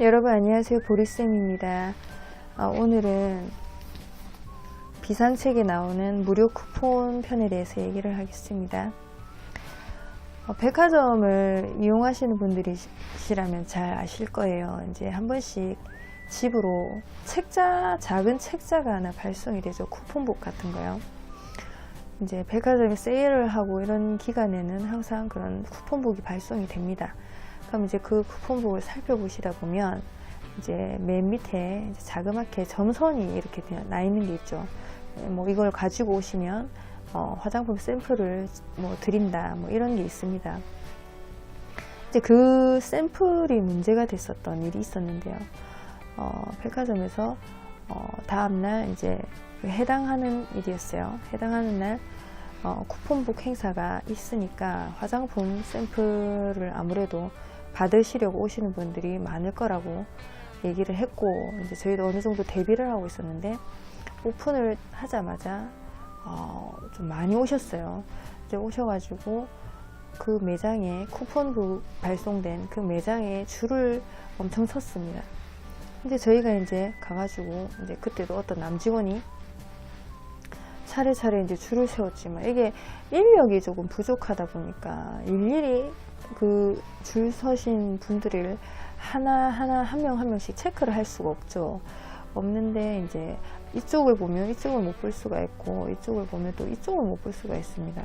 여러분 안녕하세요. 보리쌤입니다. 어, 오늘은 비상책에 나오는 무료 쿠폰 편에 대해서 얘기를 하겠습니다. 어, 백화점을 이용하시는 분들이시라면 잘 아실 거예요. 이제 한 번씩 집으로 책자 작은 책자가 하나 발송이 되죠. 쿠폰북 같은 거요. 이제 백화점이 세일을 하고 이런 기간에는 항상 그런 쿠폰북이 발송이 됩니다 그럼 이제 그 쿠폰북을 살펴보시다 보면 이제 맨 밑에 이제 자그맣게 점선이 이렇게 되어 나 있는 게 있죠. 뭐 이걸 가지고 오시면 어, 화장품 샘플을 뭐 드린다 뭐 이런 게 있습니다. 이제 그 샘플이 문제가 됐었던 일이 있었는데요. 어, 백화점에서 어, 다음날 이제 그 해당하는 일이었어요. 해당하는 날 어, 쿠폰북 행사가 있으니까 화장품 샘플을 아무래도 받으시려고 오시는 분들이 많을 거라고 얘기를 했고 이제 저희도 어느 정도 대비를 하고 있었는데 오픈을 하자마자 어, 좀 많이 오셨어요. 이제 오셔가지고 그 매장에 쿠폰북 발송된 그 매장에 줄을 엄청 섰습니다. 이제 저희가 이제 가가지고 이제 그때도 어떤 남직원이 차례차례 이제 줄을 세웠지만 이게 인력이 조금 부족하다 보니까 일일이 그 줄 서신 분들을 하나하나 한명한 명씩 체크를 할 수가 없죠. 없는데 이제 이쪽을 보면 이쪽을 못 볼 수가 있고 이쪽을 보면 또 이쪽을 못 볼 수가 있습니다.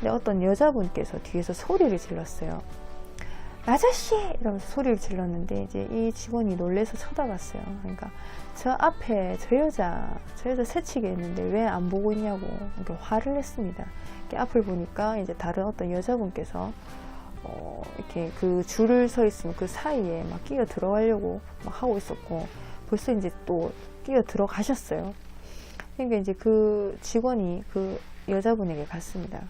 근데 어떤 여자분께서 뒤에서 소리를 질렀어요. 아저씨! 이러면서 소리를 질렀는데 이제 이 직원이 놀래서 쳐다봤어요. 그러니까 저 앞에 저 여자, 저 여자 새치기 했는데 왜 안 보고 있냐고 화를 냈습니다. 이렇게 앞을 보니까 이제 다른 어떤 여자분께서 어, 이렇게 그 줄을 서 있으면 그 사이에 막 끼어 들어가려고 막 하고 있었고 벌써 이제 또 끼어 들어가셨어요. 그러니까 이제 그 직원이 그 여자분에게 갔습니다.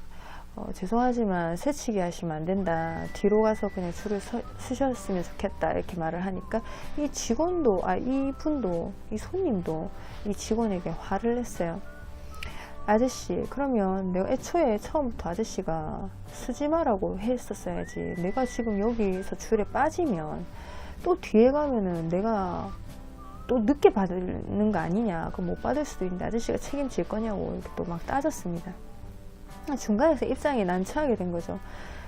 어, 죄송하지만 새치기 하시면 안 된다. 뒤로 가서 그냥 줄을 서, 쓰셨으면 좋겠다. 이렇게 말을 하니까 이 직원도, 아, 이 분도, 이 손님도 이 직원에게 화를 냈어요. 아저씨, 그러면 내가 애초에 처음부터 아저씨가 쓰지 마라고 했었어야지. 내가 지금 여기서 줄에 빠지면 또 뒤에 가면은 내가 또 늦게 받는 거 아니냐. 그럼 못 받을 수도 있는데 아저씨가 책임질 거냐고 이렇게 또 막 따졌습니다. 중간에서 입장이 난처하게 된 거죠.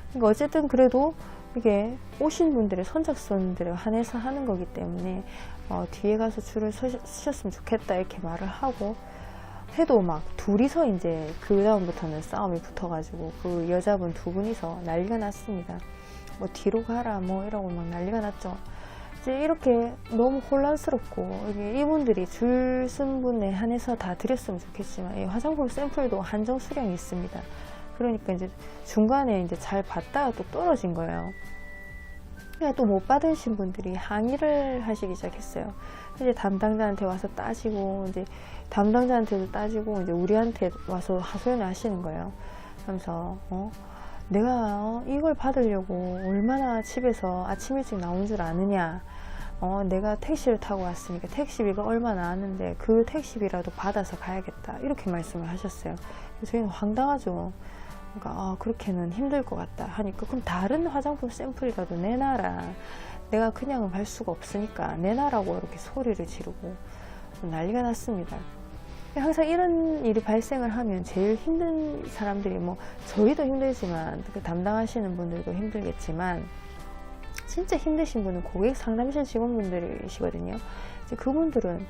그러니까 어쨌든 그래도 이게 오신 분들의 선착순들에 한해서 하는 거기 때문에 어, 뒤에 가서 줄을 서, 쓰셨으면 좋겠다 이렇게 말을 하고 해도 막 둘이서 이제 그 다음부터는 싸움이 붙어가지고 그 여자분 두 분이서 난리가 났습니다. 뭐 뒤로 가라 뭐 이러고 막 난리가 났죠. 이제 이렇게 너무 혼란스럽고 이게 이분들이 줄쓴 분에 한해서 다 드렸으면 좋겠지만 이 화장품 샘플도 한정 수량이 있습니다. 그러니까 이제 중간에 이제 잘 받다가 또 떨어진 거예요. 또 못 받으신 분들이 항의를 하시기 시작했어요. 이제 담당자한테 와서 따지고 이제 담당자한테도 따지고 이제 우리한테 와서 하소연을 하시는 거예요. 그러면서 어? 내가 어, 이걸 받으려고 얼마나 집에서 아침 일찍 나온 줄 아느냐. 어, 내가 택시를 타고 왔으니까 택시비가 얼마 나왔는데 그 택시비라도 받아서 가야겠다. 이렇게 말씀을 하셨어요. 저희는 황당하죠. 그러니까 아, 그렇게는 힘들 것 같다 하니까 그럼 다른 화장품 샘플이라도 내놔라. 내가 그냥은 갈 수가 없으니까 내놔라고 이렇게 소리를 지르고 난리가 났습니다. 항상 이런 일이 발생을 하면 제일 힘든 사람들이 뭐 저희도 힘들지만 그 담당하시는 분들도 힘들겠지만 진짜 힘드신 분은 고객 상담실 직원분들이시거든요. 그분들은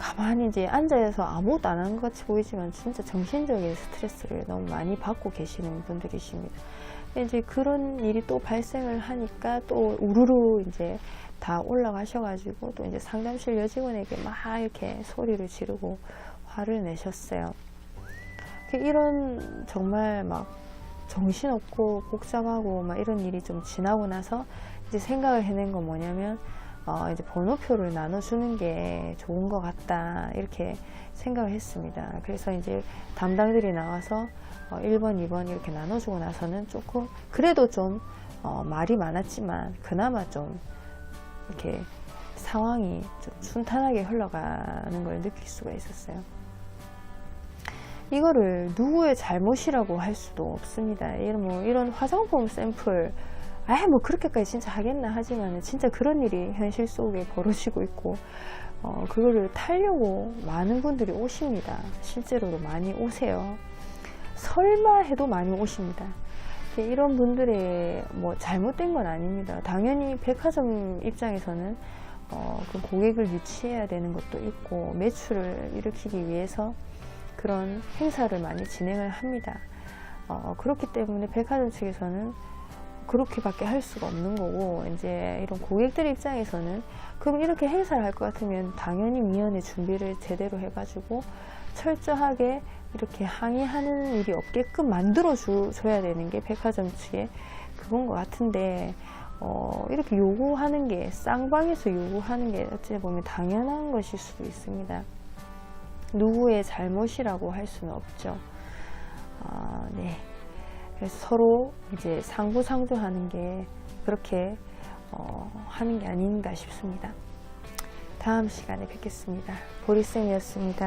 가만히 이제 앉아서 아무것도 안 하는 것 같이 보이지만 진짜 정신적인 스트레스를 너무 많이 받고 계시는 분들이십니다. 이제 그런 일이 또 발생을 하니까 또 우르르 이제 다 올라가셔가지고 또 이제 상담실 여직원에게 막 이렇게 소리를 지르고 화를 내셨어요. 이런 정말 막 정신없고 복잡하고 막 이런 일이 좀 지나고 나서 이제 생각을 해낸 건 뭐냐면 어 이제 번호표를 나눠주는 게 좋은 것 같다 이렇게 생각을 했습니다. 그래서 이제 담당들이 나와서 어 1번, 2번 이렇게 나눠주고 나서는 조금 그래도 좀 어 말이 많았지만 그나마 좀 이렇게 상황이 좀 순탄하게 흘러가는 걸 느낄 수가 있었어요. 이거를 누구의 잘못이라고 할 수도 없습니다. 이런 뭐 이런 화장품 샘플 아, 뭐 그렇게까지 진짜 하겠나 하지만 진짜 그런 일이 현실 속에 벌어지고 있고 어, 그거를 타려고 많은 분들이 오십니다. 실제로도 많이 오세요. 설마 해도 많이 오십니다. 이런 분들의 뭐 잘못된 건 아닙니다. 당연히 백화점 입장에서는 어, 그 고객을 유치해야 되는 것도 있고 매출을 일으키기 위해서 그런 행사를 많이 진행을 합니다. 어, 그렇기 때문에 백화점 측에서는 그렇게밖에 할 수가 없는 거고 이제 이런 고객들 입장에서는 그럼 이렇게 행사를 할 것 같으면 당연히 미연의 준비를 제대로 해가지고 철저하게 이렇게 항의하는 일이 없게끔 만들어 주, 줘야 되는 게 백화점 측의 그건 것 같은데 어, 이렇게 요구하는 게 쌍방에서 요구하는 게 어찌 보면 당연한 것일 수도 있습니다. 누구의 잘못이라고 할 수는 없죠. 아, 네. 그래서 서로 이제 상부상조하는 게 그렇게 어, 하는 게 아닌가 싶습니다. 다음 시간에 뵙겠습니다. 보리쌤이었습니다.